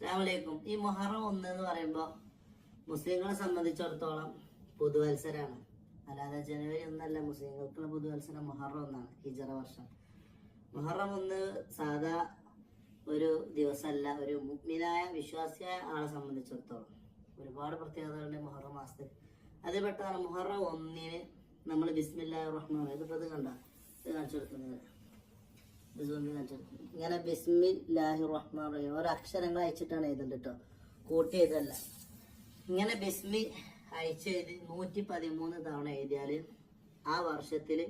അസ്സലാമലൈക്കും. ഈ മൊഹറം ഒന്ന് എന്ന് പറയുമ്പോൾ മുസ്ലിങ്ങളെ സംബന്ധിച്ചിടത്തോളം പുതുവത്സരമാണ് അല്ലാതെ ജനുവരി ഒന്നല്ല മുസ്ലിങ്ങൾക്കുള്ള പുതുവത്സരം മൊഹറം ഒന്നാണ് ഹിജറ വർഷം. മൊഹറം ഒന്ന് സാധാ ഒരു ദിവസമല്ല ഒരു മുഗ്മിനായ വിശ്വാസിയായ ആളെ സംബന്ധിച്ചിടത്തോളം. ഒരുപാട് പ്രത്യേകതകളുണ്ട് മൊഹറം മാസത്തിൽ. അതിൽ പെട്ടതാണ് മൊഹറം ഒന്നിന് നമ്മൾ ബിസ്മില്ലാ റഹ്മാൻ ഇതിപ്പോൾ ഇത് കണ്ട? ഇത് കാണിച്ചു കൊടുക്കുന്നത് ഇത് zoom ചെയ്ത് കാണിച്ചു കൊടുക്കുന്നത്. ഇങ്ങനെ ബിസ്മില്ലാഹി റഹ്മാൻ റഹീം. ഓരോ അക്ഷരങ്ങൾ അയച്ചിട്ടാണ് എഴുതുന്നത് കേട്ടോ കൂട്ടി എഴുതല്ല. ഇങ്ങനെ ബിസ്മി അയച്ചെഴുതി നൂറ്റി പതിമൂന്ന് തവണ എഴുതിയാൽ ആ വർഷത്തിൽ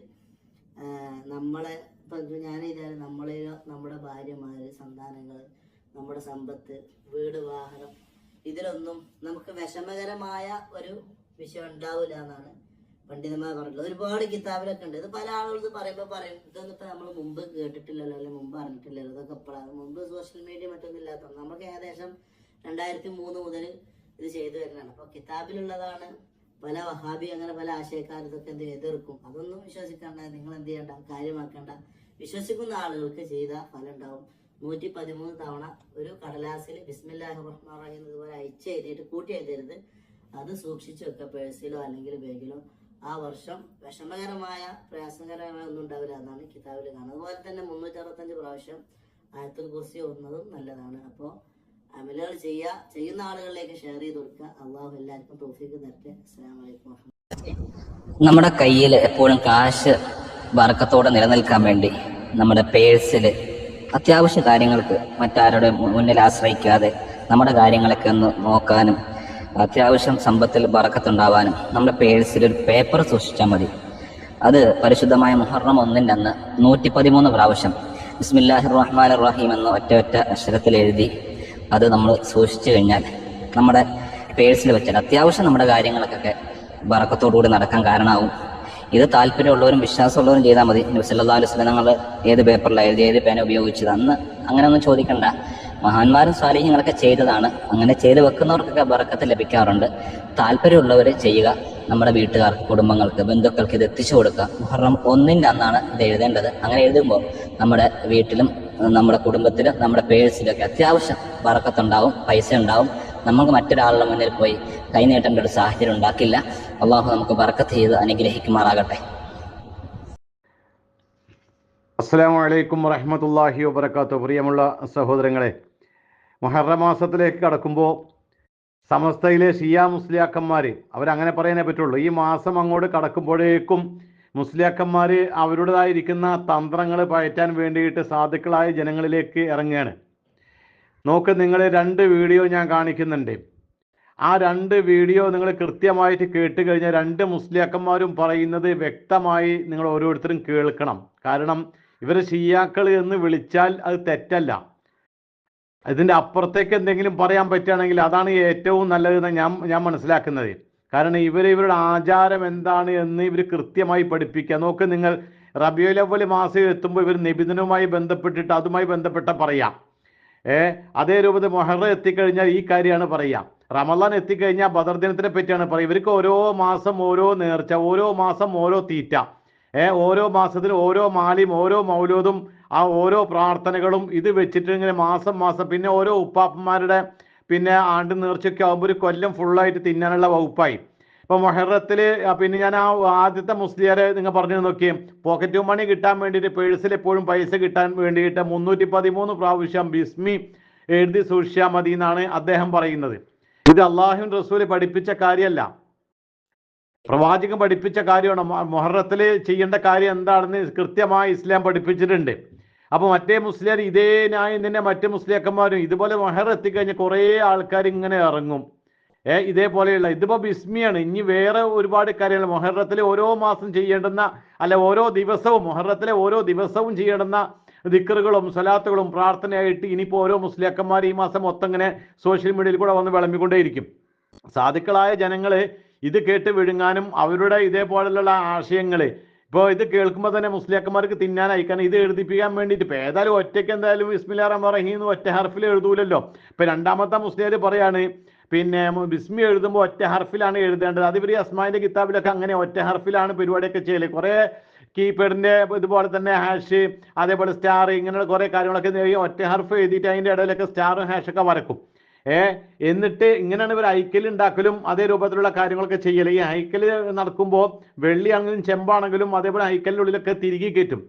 നമ്മളെ ഇപ്പം ഞാൻ എഴുതിയാൽ നമ്മളെ നമ്മുടെ ഭാര്യമാർ സന്താനങ്ങൾ നമ്മുടെ സമ്പത്ത് വീട് വാഹനം ഇതിലൊന്നും നമുക്ക് വിഷമകരമായ ഒരു വിഷയം ഉണ്ടാവില്ല എന്നാണ് പണ്ഡിതന്മാർ പറഞ്ഞിട്ടുള്ളത്. ഒരുപാട് കിതാബിലൊക്കെ ഉണ്ട്. ഇത് പല ആളുകൾ പറയുമ്പോൾ പറയും ഇതൊന്നും നമ്മൾ മുമ്പ് കേട്ടിട്ടില്ലല്ലോ അല്ലെങ്കിൽ മുമ്പ് അറിഞ്ഞിട്ടില്ലല്ലോ? ഇതൊക്കെ ഇപ്പോഴാണ് മുമ്പ് സോഷ്യൽ മീഡിയ മറ്റൊന്നും ഇല്ലാത്ത നമുക്ക് ഏകദേശം രണ്ടായിരത്തി മൂന്ന് മുതൽ ഇത് ചെയ്തു വരുന്നതാണ്. അപ്പോൾ കിതാബിലുള്ളതാണ് പല വഹാബി അങ്ങനെ പല ആശയക്കാർ ഇതൊക്കെ എന്ത് എതിർക്കും അതൊന്നും വിശ്വസിക്കണ്ട. നിങ്ങൾ എന്ത് ചെയ്യണ്ട? കാര്യമാക്കണ്ട. വിശ്വസിക്കുന്ന ആളുകൾക്ക് ചെയ്ത ഫലം ഉണ്ടാവും. നൂറ്റി പതിമൂന്ന് തവണ ഒരു കടലാസിൽ ബിസ്മില്ലാഹി റഹ്മാൻ റഹീം ഇതുപോലെ അയച്ച് എഴുതിയിട്ട് കൂട്ടി എഴുതരുത്. അത് സൂക്ഷിച്ചു വെക്കുക പേഴ്സിലോ അല്ലെങ്കിൽ ബാഗിലോ. ആ വർഷം വിഷമകരമായ പ്രയാസകരമായ ഒന്നും ഉണ്ടാവില്ല എന്നാണ് കിതാബിൽ കാണുന്നത്. അതുപോലെ തന്നെ മുന്നൂറ്റി അറുപത്തഞ്ച് പ്രാവശ്യം ആയത്തുൽ കുറിച്ച് ഓന്നതും നല്ലതാണ്. അപ്പോൾ അമലുകൾ ചെയ്യുക ചെയ്യുന്ന ആളുകളിലേക്ക് ഷെയർ ചെയ്ത് കൊടുക്കുക അള്ളാഹു എല്ലാവർക്കും തോഫിക്ക് തരട്ടെ. അസ്സാം നമ്മുടെ കയ്യിൽ എപ്പോഴും കാശ് വറക്കത്തോടെ നിലനിൽക്കാൻ വേണ്ടി നമ്മുടെ പേഴ്സിൽ അത്യാവശ്യ കാര്യങ്ങൾക്ക് മറ്റാരുടെ മുന്നിൽ ആശ്രയിക്കാതെ നമ്മുടെ കാര്യങ്ങളൊക്കെ ഒന്ന് നോക്കാനും അത്യാവശ്യം സമ്പത്തിൽ വറക്കത്തുണ്ടാവാനും നമ്മുടെ പേഴ്സിൽ ഒരു പേപ്പർ സൂക്ഷിച്ചാൽ മതി. അത് പരിശുദ്ധമായ മുഹറം ഒന്നിന്റെ അന്ന് നൂറ്റി പതിമൂന്ന് പ്രാവശ്യം ബിസ്മില്ലാഹിർ റഹ്മാൻ റഹീം എന്ന ഒറ്റ ഒറ്റ അക്ഷരത്തിൽ എഴുതി അത് നമ്മൾ സൂക്ഷിച്ചു കഴിഞ്ഞാൽ നമ്മുടെ പേഴ്സിൽ വെച്ചാൽ അത്യാവശ്യം നമ്മുടെ കാര്യങ്ങൾക്കൊക്കെ വറക്കത്തോടുകൂടി നടക്കാൻ കാരണമാവും. ഇത് താല്പര്യമുള്ളവരും വിശ്വാസമുള്ളവരും ചെയ്താൽ മതി. നബി സല്ലല്ലാഹു അലൈഹി വസല്ലം ഞങ്ങൾ ഏത് പേപ്പറിലാണ് എഴുതി ഏത് പേന ഉപയോഗിച്ചത് അന്ന് അങ്ങനെയൊന്നും ചോദിക്കണ്ട. മഹാന്മാരും സ്വാലീഹ്യങ്ങളൊക്കെ ചെയ്തതാണ്. അങ്ങനെ ചെയ്ത് വെക്കുന്നവർക്കൊക്കെ ബറക്കത്ത് ലഭിക്കാറുണ്ട്. താല്പര്യമുള്ളവർ ചെയ്യുക. നമ്മുടെ വീട്ടുകാർക്ക് കുടുംബങ്ങൾക്ക് ബന്ധുക്കൾക്ക് ഇത് എത്തിച്ചു കൊടുക്കുക. മുഹറം ഒന്നിന്റെ അന്നാണ് ഇത് എഴുതേണ്ടത്. അങ്ങനെ എഴുതുമ്പോൾ നമ്മുടെ വീട്ടിലും നമ്മുടെ കുടുംബത്തിലും നമ്മുടെ പേഴ്സിലൊക്കെ അത്യാവശ്യം വറക്കത്തുണ്ടാവും പൈസ ഉണ്ടാവും. നമുക്ക് മറ്റൊരാളുടെ മുന്നിൽ പോയി കൈനീട്ടേണ്ട ഒരു സാഹചര്യം ഉണ്ടാക്കില്ല. അള്ളാഹു നമുക്ക് വറക്കത്ത് ചെയ്ത് അനുഗ്രഹിക്കുമാറാകട്ടെ. അസ്സാം വലൈക്കും വറഹമത്തല്ലാഹി വബർക്കാത്തു പ്രിയമുള്ള സഹോദരങ്ങളെ മൊഹറ മാസത്തിലേക്ക് കടക്കുമ്പോൾ സമസ്തയിലെ ഷിയ മുസ്ലിയാക്കന്മാർ അവരങ്ങനെ പറയാനേ പറ്റുള്ളൂ. ഈ മാസം അങ്ങോട്ട് കടക്കുമ്പോഴേക്കും മുസ്ലിയാക്കന്മാർ അവരുടേതായിരിക്കുന്ന തന്ത്രങ്ങൾ പയറ്റാൻ വേണ്ടിയിട്ട് സാധുക്കളായ ജനങ്ങളിലേക്ക് ഇറങ്ങുകയാണ് നോക്ക് നിങ്ങൾ രണ്ട് വീഡിയോ ഞാൻ കാണിക്കുന്നുണ്ട്. ആ രണ്ട് വീഡിയോ നിങ്ങൾ കൃത്യമായിട്ട് കേട്ട് കഴിഞ്ഞാൽ രണ്ട് മുസ്ലിയാക്കന്മാരും പറയുന്നത് വ്യക്തമായി നിങ്ങൾ ഓരോരുത്തരും കേൾക്കണം. കാരണം ഇവർ ഷിയാക്കൾ എന്ന് വിളിച്ചാൽ അത് തെറ്റല്ല. ഇതിന്റെ അപ്പുറത്തേക്ക് എന്തെങ്കിലും പറയാൻ പറ്റുകയാണെങ്കിൽ അതാണ് ഏറ്റവും നല്ലതെന്ന് ഞാൻ ഞാൻ മനസ്സിലാക്കുന്നത്. കാരണം ഇവർ ഇവരുടെ ആചാരം എന്താണ് എന്ന് ഇവർ കൃത്യമായി പഠിപ്പിക്കുക. നോക്ക് നിങ്ങൾ റബിയുലവൽ മാസം എത്തുമ്പോൾ ഇവർ നിബിധനവുമായി ബന്ധപ്പെട്ടിട്ട് അതുമായി ബന്ധപ്പെട്ട പറയാം. ഏ അതേ രൂപത്തിൽ മൊഹറ എത്തിക്കഴിഞ്ഞാൽ ഈ കാര്യമാണ് പറയുക റമദാൻ എത്തിക്കഴിഞ്ഞാൽ ബദർ ദിനത്തിനെ പറ്റിയാണ് പറയുക ഇവർക്ക് ഓരോ മാസം ഓരോ നേർച്ച ഓരോ മാസം ഓരോ തീറ്റ. ഏ ഓരോ മാസത്തിലും ഓരോ മാലിയും ഓരോ മൗലോദും ആ ഓരോ പ്രാർത്ഥനകളും ഇത് വെച്ചിട്ട് ഇങ്ങനെ മാസം മാസം പിന്നെ ഓരോ ഉപ്പാപ്പന്മാരുടെ പിന്നെ ആണ്ട് നേർച്ചയൊക്കെ ആകുമ്പോൾ ഒരു കൊല്ലം ഫുള്ളായിട്ട് തിന്നാനുള്ള വകുപ്പായി. ഇപ്പൊ മൊഹറത്തിൽ പിന്നെ ഞാൻ ആ ആദ്യത്തെ മുസ്ലിയാരെ നിങ്ങൾ പറഞ്ഞു നോക്കിയേ പോക്കറ്റ് മണി കിട്ടാൻ വേണ്ടിയിട്ട് പേഴ്സിൽ എപ്പോഴും പൈസ കിട്ടാൻ വേണ്ടിയിട്ട് മുന്നൂറ്റി പതിമൂന്ന് പ്രാവശ്യം ബിസ്മി എഴുതി സൂക്ഷിച്ചാൽ മതി എന്നാണ് അദ്ദേഹം പറയുന്നത്. ഇത് അള്ളാഹുൻ റസൂൽ പഠിപ്പിച്ച കാര്യമല്ല. പ്രവാചകൻ പഠിപ്പിച്ച കാര്യമാണ്. മൊഹറത്തിൽ ചെയ്യേണ്ട കാര്യം എന്താണെന്ന് കൃത്യമായി ഇസ്ലാം പഠിപ്പിച്ചിട്ടുണ്ട്. അപ്പോൾ മറ്റേ മുസ്ലിം ഇതേ ന്യായം തന്നെ മറ്റു മുസ്ലിയാക്കന്മാരും ഇതുപോലെ മഹർ എത്തിക്കഴിഞ്ഞാൽ കുറേ ആൾക്കാർ ഇങ്ങനെ ഇറങ്ങും. ഏ ഇതേപോലെയുള്ള ഇതിപ്പോ ബിസ്മിയാണ്. ഇനി വേറെ ഒരുപാട് കാര്യങ്ങൾ മൊഹറത്തിലെ ഓരോ മാസം ചെയ്യേണ്ടുന്ന അല്ല ഓരോ ദിവസവും മൊഹറത്തിലെ ഓരോ ദിവസവും ചെയ്യേണ്ടുന്ന ദിക്കറുകളും സ്വലാത്തുകളും പ്രാർത്ഥനയായിട്ട് ഇനിയിപ്പോൾ ഓരോ മുസ്ലിയാക്കന്മാർ ഈ മാസം മൊത്തം ഇങ്ങനെ സോഷ്യൽ മീഡിയയിൽ കൂടെ വന്ന് വിളമ്പിക്കൊണ്ടേയിരിക്കും. സാധുക്കളായ ജനങ്ങൾ ഇത് കേട്ട് വിഴുങ്ങാനും അവരുടെ ഇതേപോലെയുള്ള ആശയങ്ങൾ ഇപ്പോൾ ഇത് കേൾക്കുമ്പോൾ തന്നെ മുസ്ലിയാക്കന്മാർക്ക് തിന്നാൻ അയക്കാൻ ഇത് എഴുതിപ്പിക്കാൻ വേണ്ടിയിട്ട് ഇപ്പൊ ഏതായാലും ഒറ്റയ്ക്ക് എന്തായാലും ഇസ്മിലാ റഹ്മാൻ റഹീം ഒറ്റ ഹർഫിൽ എഴുതൂലല്ലോ. ഇപ്പം രണ്ടാമത്തെ മുസ്ലിയാർ പറയാണ് പിന്നെ ബിസ്മി എഴുതുമ്പോൾ ഒറ്റ ഹർഫിലാണ് എഴുതേണ്ടത്. അത് ഇവർ ഈ അസ്മാന്റെ കിതാബിലൊക്കെ അങ്ങനെ ഒറ്റ ഹർഫിലാണ് പരിപാടിയൊക്കെ ചെയ്യൽ. കുറേ കീപേഡിന്റെ ഇതുപോലെ തന്നെ ഹാഷ് അതേപോലെ സ്റ്റാർ ഇങ്ങനെയുള്ള കുറേ കാര്യങ്ങളൊക്കെ ഒറ്റ ഹർഫ് എഴുതിയിട്ട് അതിന്റെ ഇടയിലൊക്കെ സ്റ്റാറും ഹാഷൊക്കെ വരക്കും. ഏ? എന്നിട്ട് ഇങ്ങനെയാണ് ഇവർ ഐക്കൽ ഉണ്ടാക്കലും അതേ രൂപത്തിലുള്ള കാര്യങ്ങളൊക്കെ ചെയ്യൽ ഈ ഐക്കൽ നടക്കുമ്പോൾ വെള്ളിയാണെങ്കിലും ചെമ്പാണെങ്കിലും അതേപോലെ ഐക്കലിനുള്ളിലൊക്കെ തിരികെ കയറ്റും.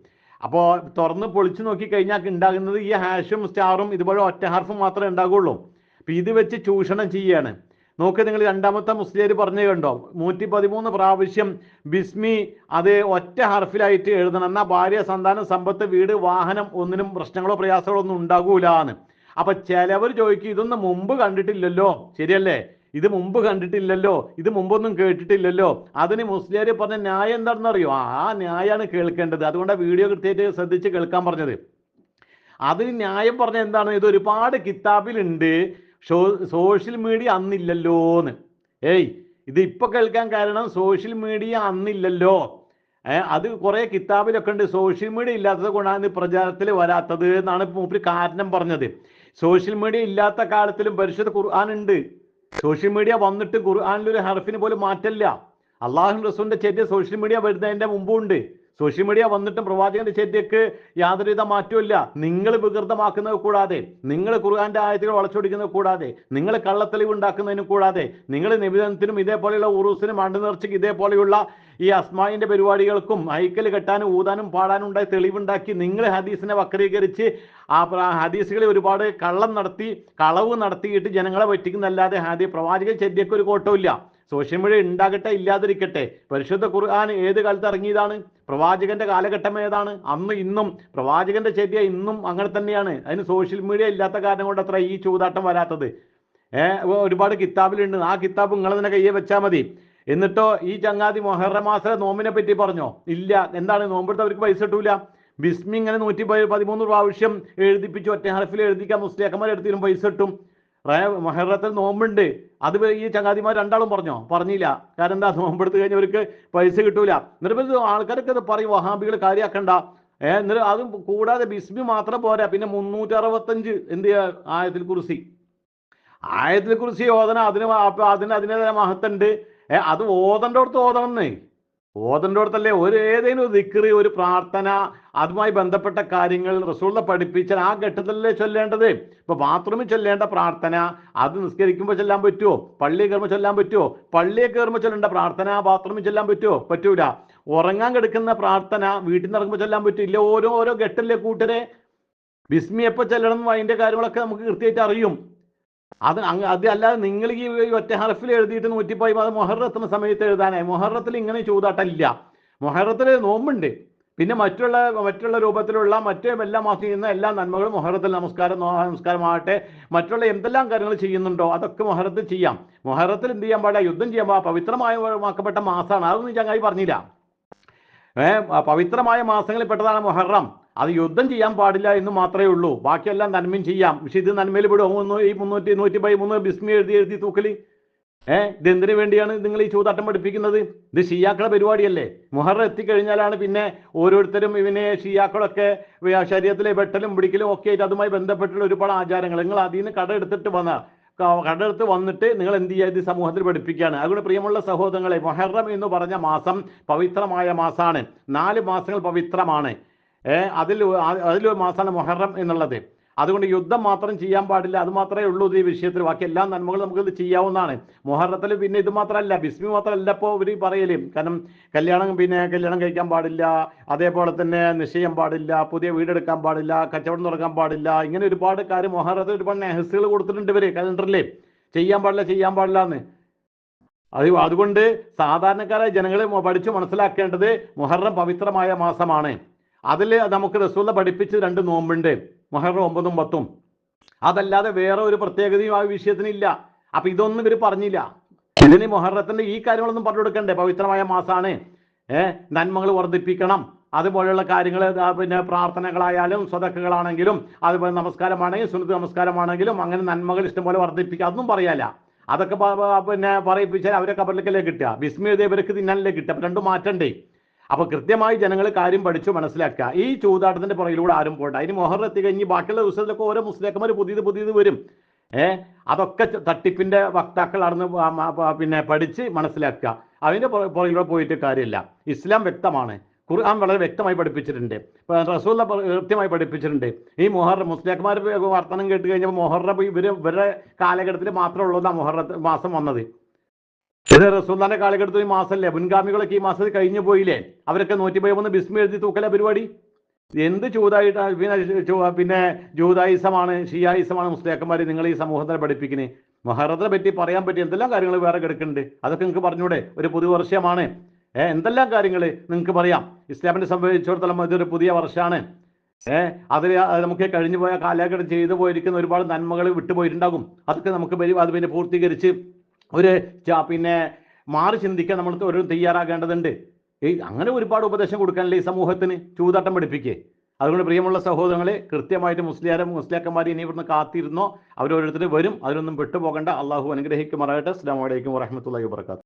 അപ്പോൾ തുറന്ന് പൊളിച്ചു നോക്കി കഴിഞ്ഞാൽ ഉണ്ടാകുന്നത് ഈ ഹാഷും സ്റ്റാറും ഇതുപോലെ ഒറ്റ ഹാർഫും മാത്രമേ ഉണ്ടാകുള്ളൂ. അപ്പം ഇത് വെച്ച് ചൂഷണം ചെയ്യാണ്. നോക്ക് നിങ്ങൾ രണ്ടാമത്തെ മുസ്ലിം പറഞ്ഞു കണ്ടോ? നൂറ്റി പതിമൂന്ന് പ്രാവശ്യം ബിസ്മി അത് ഒറ്റ ഹർഫിലായിട്ട് എഴുതണം. എന്നാൽ ഭാര്യ സന്താനം സമ്പത്ത് വീട് വാഹനം ഒന്നിനും പ്രശ്നങ്ങളോ പ്രയാസങ്ങളോ ഒന്നും ഉണ്ടാകൂല എന്ന് അപ്പൊ ചിലവർ ചോദിക്കും ഇതൊന്നും മുമ്പ് കണ്ടിട്ടില്ലല്ലോ. ശരിയല്ലേ? ഇത് മുമ്പ് കണ്ടിട്ടില്ലല്ലോ. ഇത് മുമ്പൊന്നും കേട്ടിട്ടില്ലല്ലോ. അതിന് മുസ്ലിയാർ പറഞ്ഞ ന്യായം എന്താണെന്ന് അറിയോ ആ ന്യായമാണ് കേൾക്കേണ്ടത്. അതുകൊണ്ടാണ് വീഡിയോ കൃത്യമായിട്ട് ശ്രദ്ധിച്ച് കേൾക്കാൻ പറഞ്ഞത്. അതിന് ന്യായം പറഞ്ഞ എന്താണ്? ഇത് ഒരുപാട് കിതാബിലുണ്ട്. സോഷ്യൽ മീഡിയ അന്നില്ലല്ലോ എന്ന് ഏയ് ഇത് ഇപ്പൊ കേൾക്കാൻ കാരണം സോഷ്യൽ മീഡിയ അന്നില്ലല്ലോ. ഏഹ് അത് കുറെ കിതാബിലൊക്കെ ഉണ്ട്. സോഷ്യൽ മീഡിയ ഇല്ലാത്തത് കൊണ്ടാണ് പ്രചാരത്തിൽ വരാത്തത് എന്നാണ് മൂപ്പര് കാരണം പറഞ്ഞത്. സോഷ്യൽ മീഡിയ ഇല്ലാത്ത കാലത്തിലും പരിശുദ്ധ ഖുർആൻ ഉണ്ട്. സോഷ്യൽ മീഡിയ വന്നിട്ട് ഖുർആനിൽ ഒരു ഹർഫിന് പോലും മാറ്റല്ല. അള്ളാഹു റസൂലിന്റെ ചെറിയ സോഷ്യൽ മീഡിയ വരുന്നതിന്റെ മുമ്പും ഉണ്ട്. സോഷ്യൽ മീഡിയ വന്നിട്ടും പ്രവാചകന്റെ ചെര്യക്ക് യാതൊരുവിധ മാറ്റമില്ല നിങ്ങൾ വികൃതമാക്കുന്നത് കൂടാതെ നിങ്ങൾ ഖുർആന്റെ ആയത്തുകൾ വളച്ചൊടിക്കുന്നത് കൂടാതെ നിങ്ങൾ കള്ളത്തെളിവ് ഉണ്ടാക്കുന്നതിനും കൂടാതെ നിങ്ങൾ നിവേദനത്തിനും ഇതേപോലെയുള്ള ഉറൂസിനും ആണ്ടു നേർച്ചയ്ക്ക് ഇതേപോലെയുള്ള ഈ അസ്മായിന്റെ പരിപാടികൾക്കും ഐക്കൽ കെട്ടാനും ഊതാനും പാടാനും ഉണ്ടായി തെളിവുണ്ടാക്കി നിങ്ങൾ ഹദീസിനെ വക്രീകരിച്ച് ആ ഹദീസുകളെ ഒരുപാട് കള്ളം നടത്തി കളവ് നടത്തിയിട്ട് ജനങ്ങളെ പറ്റിക്കുന്നല്ലാതെ ഹദീ പ്രവാചക ചര്യക്ക് ഒരു കോട്ടമില്ല സോഷ്യൽ മീഡിയ ഉണ്ടാകട്ടെ ഇല്ലാതിരിക്കട്ടെ. പരിശുദ്ധ ഖുർആൻ ഏത് കാലത്ത് ഇറങ്ങിയതാണ്? പ്രവാചകന്റെ കാലഘട്ടം ഏതാണ്? അന്ന് ഇന്നും. പ്രവാചകന്റെ ചര്യ ഇന്നും അങ്ങനെ തന്നെയാണ്. അതിന് സോഷ്യൽ മീഡിയ ഇല്ലാത്ത കാരണം കൊണ്ട് അത്ര ഈ ചൂതാട്ടം വരാത്തത്. ഏഹ് ഒരുപാട് കിതാബിലുണ്ട്. ആ കിതാബ് നിങ്ങൾ തന്നെ കയ്യെ വെച്ചാൽ മതി. എന്നിട്ടോ ഈ ചങ്ങാതി മൊഹറമാസ നോമ്പിനെ പറ്റി പറഞ്ഞോ? ഇല്ല. എന്താണ്? നോമ്പെടുത്ത് അവർക്ക് പൈസ കിട്ടൂല. ബിസ്മി ഇങ്ങനെ നൂറ്റി പതിമൂന്ന് പ്രാവശ്യം എഴുതിപ്പിച്ചു. ഒറ്റ ഹർഫിൽ എഴുതിക്കാൻ മുസ്ലിയാക്കന്മാർ എടുത്തിരും പൈസ കിട്ടും. മൊഹറത്തിൽ നോമ്പുണ്ട്. അത് ഈ ചങ്ങാതിമാർ രണ്ടാളും പറഞ്ഞോ? പറഞ്ഞില്ല. കാരണം എന്താ? നോമ്പെടുത്ത് കഴിഞ്ഞവർക്ക് പൈസ കിട്ടൂല. എന്നിട്ട് ആൾക്കാർക്ക് ഇത് പറയും വഹാബികൾ കാര്യമാക്കണ്ട ഏഹ് എന്നിട്ട് അതും കൂടാതെ ബിസ്മി മാത്രം പോരാ. പിന്നെ മുന്നൂറ്റി അറുപത്തഞ്ച് എന്ത് ആയത്തിൽ കുറിസി ആയത്തിൽ കുറിച്ച് ഓതന അതിന് അതിന് അതിന്റെ മഹത്തുണ്ട് ഏഹ് അത് ഓതണ്ടോടത്ത് ഓതണം എന്നേ. ഓതണ്ടോടത്തല്ലേ ഒരു ഏതെങ്കിലും ഒരു ദിക്രി ഒരു പ്രാർത്ഥന അതുമായി ബന്ധപ്പെട്ട കാര്യങ്ങൾ റസൂളിനെ പഠിപ്പിച്ചാൽ ആ ഘട്ടത്തിലല്ലേ ചൊല്ലേണ്ടത്? ഇപ്പൊ ബാത്റൂമിൽ ചൊല്ലേണ്ട പ്രാർത്ഥന അത് നിസ്കരിക്കുമ്പോൾ ചൊല്ലാൻ പറ്റുമോ പള്ളിയിൽ കയറുമ്പോൾ ചൊല്ലാൻ പറ്റുമോ പള്ളിയിൽ കയറുമ്പോൾ ചൊല്ലേണ്ട പ്രാർത്ഥന ബാത്റൂമിൽ ചൊല്ലാൻ പറ്റുമോ പറ്റൂല. ഉറങ്ങാൻ കിടക്കുന്ന പ്രാർത്ഥന വീട്ടിൽ നിന്ന് ഇറങ്ങുമ്പോൾ ചൊല്ലാൻ പറ്റില്ല ഓരോ ഓരോ ഘട്ടത്തിലെ കൂട്ടരെ? ബിസ്മി എപ്പോൾ ചെല്ലണം അതിന്റെ കാര്യങ്ങളൊക്കെ നമുക്ക് കൃത്യമായിട്ട് അറിയും. അത് അങ്ങ് അല്ലാതെ നിങ്ങൾ ഈ ഒറ്റ ഹർഫിൽ എഴുതിയിട്ട് നൂറ്റിപ്പോയി അത് മൊഹറത്തുന്ന സമയത്ത് എഴുതാനായി. മൊഹറത്തിൽ ഇങ്ങനെ ചൂതാട്ടമില്ല. മൊഹറത്തിൽ നോമ്പുണ്ട്. പിന്നെ മറ്റുള്ള മറ്റുള്ള രൂപത്തിലുള്ള മറ്റേ എല്ലാ മാസം ചെയ്യുന്ന എല്ലാ നന്മകളും മൊഹറത്തിൽ നമസ്കാരം നമസ്കാരമാകട്ടെ. മറ്റുള്ള എന്തെല്ലാം കാര്യങ്ങൾ ചെയ്യുന്നുണ്ടോ അതൊക്കെ മൊഹറത്തിൽ ചെയ്യാം. മൊഹറത്തിൽ എന്ത് ചെയ്യാൻ പാടില്ല? യുദ്ധം ചെയ്യാൻ പാടില്ല. പവിത്രമാക്കപ്പെട്ട മാസമാണ്. അതൊന്നും ചങ്ങായി പറഞ്ഞില്ല. ഏഹ് പവിത്രമായ മാസങ്ങളിൽ പെട്ടതാണ് മൊഹറം. അത് യുദ്ധം ചെയ്യാൻ പാടില്ല എന്ന് മാത്രമേ ഉള്ളൂ. ബാക്കിയെല്ലാം നന്മയും ചെയ്യാം. പക്ഷെ ഇത് നന്മയിൽ വിടും മുന്നൂ ഈ മുന്നൂറ്റി നൂറ്റി പതിമൂന്ന് ബിസ്മി എഴുതി എഴുതി തൂക്കൽ. ഏ? ഇതെന്തിനു വേണ്ടിയാണ് നിങ്ങൾ ഈ ചൂതാട്ടം പഠിപ്പിക്കുന്നത്? ഇത് ഷിയാക്കളെ പരിപാടിയല്ലേ? മുഹറം എത്തിക്കഴിഞ്ഞാലാണ് പിന്നെ ഓരോരുത്തരും ഇവനെ ഷിയാക്കളൊക്കെ ശരീരത്തിലെ വെട്ടലും പിടിക്കലും ഒക്കെ ആയിട്ട് അതുമായി ബന്ധപ്പെട്ടുള്ള ഒരുപാട് ആചാരങ്ങൾ. നിങ്ങൾ അതിൽ നിന്ന് കട എടുത്തിട്ട് വന്ന കടയെടുത്ത് വന്നിട്ട് നിങ്ങൾ എന്ത് ചെയ്യുക? ഇത് സമൂഹത്തിൽ പഠിപ്പിക്കുകയാണ്. അതുകൊണ്ട് പ്രിയമുള്ള സഹോദരങ്ങളെ മൊഹറം എന്ന് പറഞ്ഞ മാസം പവിത്രമായ മാസമാണ് നാല് മാസങ്ങൾ പവിത്രമാണ്. ഏ അതിൽ മാസാണ് മൊഹറം എന്നുള്ളത്. അതുകൊണ്ട് യുദ്ധം മാത്രം ചെയ്യാൻ പാടില്ല. അത് മാത്രമേ ഉള്ളൂ ഈ വിഷയത്തിൽ ബാക്കി എല്ലാ നന്മകളും ഇത് ചെയ്യാവുന്നതാണ്. മൊഹറത്തിൽ പിന്നെ ഇത് മാത്രമല്ല ബിസ്മി മാത്രമല്ല ഇപ്പോൾ ഇവർ പറയൽ. കാരണം കല്യാണം പിന്നെ കല്യാണം കഴിക്കാൻ പാടില്ല അതേപോലെ തന്നെ നിശ്ചയം പാടില്ല പുതിയ വീടെടുക്കാൻ പാടില്ല കച്ചവടം തുടങ്ങാൻ പാടില്ല. ഇങ്ങനെ ഒരുപാട് കാര്യം മൊഹറത്തിൽ ഒരുപാട് നെഹസുകൾ കൊടുത്തിട്ടുണ്ട് ഇവർ കലണ്ടറിൽ ചെയ്യാൻ പാടില്ല ചെയ്യാൻ പാടില്ല എന്ന്. അത് അതുകൊണ്ട് സാധാരണക്കാരായ ജനങ്ങളെ പഠിച്ചു മനസ്സിലാക്കേണ്ടത് മുഹറം പവിത്രമായ മാസമാണ്. അതിൽ നമുക്ക് റസൂല പഠിപ്പിച്ച് രണ്ട് നോമ്പുണ്ട്. മുഹറം ഒമ്പതും പത്തും. അതല്ലാതെ വേറെ ഒരു പ്രത്യേകതയും ആ വിഷയത്തിനില്ല. അപ്പൊ ഇതൊന്നും ഇവർ പറഞ്ഞില്ല. ഇതിന് മൊഹറത്തിന്റെ ഈ കാര്യങ്ങളൊന്നും പറഞ്ഞു കൊടുക്കണ്ടേ? പവിത്രമായ മാസമാണ് ഏഹ് നന്മകൾ വർദ്ധിപ്പിക്കണം. അതുപോലെയുള്ള കാര്യങ്ങൾ പിന്നെ പ്രാർത്ഥനകളായാലും സ്വതക്കുകളാണെങ്കിലും അതുപോലെ നമസ്കാരമാണെങ്കിലും സുന്നത്ത് നമസ്കാരമാണെങ്കിലും അങ്ങനെ നന്മകൾ ഇഷ്ടംപോലെ വർദ്ധിപ്പിക്കുക. അതൊന്നും പറയാല്ല. അതൊക്കെ പിന്നെ പറയിപ്പിച്ചാൽ അവരെ കബറിലേക്കല്ലേ കിട്ടുക. വിസ്മയ ഇവർക്ക് തിന്നാനല്ലേ കിട്ടുക. രണ്ടും മാറ്റണ്ടേ? അപ്പൊ കൃത്യമായി ജനങ്ങൾ കാര്യം പഠിച്ചു മനസ്സിലാക്കുക. ഈ ചൂതാട്ടത്തിന്റെ പുറകിലൂടെ ആരും പോട്ടെ അതിന് മൊഹർ എത്തി കഴിഞ്ഞ് ബാക്കിയുള്ള ദിവസത്തിലൊക്കെ ഓരോ മുസ്ലിക്കന്മാർ പുതിയത് പുതിയത് വരും. ഏഹ് അതൊക്കെ തട്ടിപ്പിന്റെ വക്താക്കളാണെന്ന് പിന്നെ പഠിച്ച് മനസ്സിലാക്കുക. അതിന്റെ പുറ- പുറകിലൂടെ പോയിട്ട് കാര്യമില്ല. ഇസ്ലാം വ്യക്തമാണ്. ഖുർആൻ വളരെ വ്യക്തമായി പഠിപ്പിച്ചിട്ടുണ്ട്. റസൂല കൃത്യമായി പഠിപ്പിച്ചിട്ടുണ്ട്. ഈ മൊഹർ മുസ്ലിംമാർ വർത്തനം കേട്ട് കഴിഞ്ഞപ്പോൾ മൊഹറം ഇവർ ഇവരുടെ കാലഘട്ടത്തിൽ മാത്രമേ ഉള്ളൂ മൊഹറ മാസം വന്നത്. ഇത് റസൂല്ലാന്റെ കാലഘട്ടത്തിൽ ഈ മാസമല്ലേ മുൻഗാമികളൊക്കെ ഈ മാസത്തിൽ കഴിഞ്ഞു പോയില്ലേ? അവരൊക്കെ നൂറ്റി പതിമൂന്ന് ബിസ്മി എഴുതി തൂക്കല പരിപാടി? എന്ത് ചൂതായിട്ടാണ് പിന്നെ പിന്നെ ജൂതായുസമാണ് ഷിയായുസമാണ് മുസ്ലിയാക്കന്മാർ നിങ്ങൾ ഈ സമൂഹത്തിനെ പഠിപ്പിക്കുന്നത് മഹാരഥനെ പറ്റി പറയാൻ പറ്റി എന്തെല്ലാം കാര്യങ്ങൾ വേറെ കിടക്കുന്നുണ്ട്? അതൊക്കെ നിങ്ങൾക്ക് പറഞ്ഞൂടെ? ഒരു പുതുവർഷമാണ് ഏ എന്തെല്ലാം കാര്യങ്ങൾ നിങ്ങൾക്ക് പറയാം? ഇസ്ലാമിനെ സംബന്ധിച്ചിടത്തോളം ഇതൊരു പുതിയ വർഷമാണ് ഏ അതിൽ നമുക്ക് കഴിഞ്ഞു പോയ കാലഘട്ടം ചെയ്തു പോയിരിക്കുന്ന ഒരുപാട് നന്മകൾ വിട്ടുപോയിട്ടുണ്ടാകും. അതൊക്കെ നമുക്ക് അത് പിന്നെ പൂർത്തീകരിച്ച് ഒരു പിന്നെ മാറി ചിന്തിക്കാൻ നമ്മൾ ഒരു തയ്യാറാകേണ്ടതുണ്ട്. ഈ അങ്ങനെ ഒരുപാട് ഉപദേശം കൊടുക്കാനല്ലേ ഈ സമൂഹത്തിന്? ചൂതാട്ടം പഠിപ്പിക്കേ. അതുകൊണ്ട് പ്രിയമുള്ള സഹോദരങ്ങളെ കൃത്യമായിട്ട് മുസ്ലിയാരെ മുസ്ലിയാക്കന്മാർ ഇനി ഇവിടുന്ന് കാത്തിരുന്നോ? അവരോരോരുത്തർ വരും അതിനൊന്നും പെട്ടുപോകേണ്ട അള്ളാഹു അനുഗ്രഹിക്കുമാറാകട്ടെ. അസ്സാം വലൈക്കും വറഹമത്തല്ലാ വാബർക്കാത്തു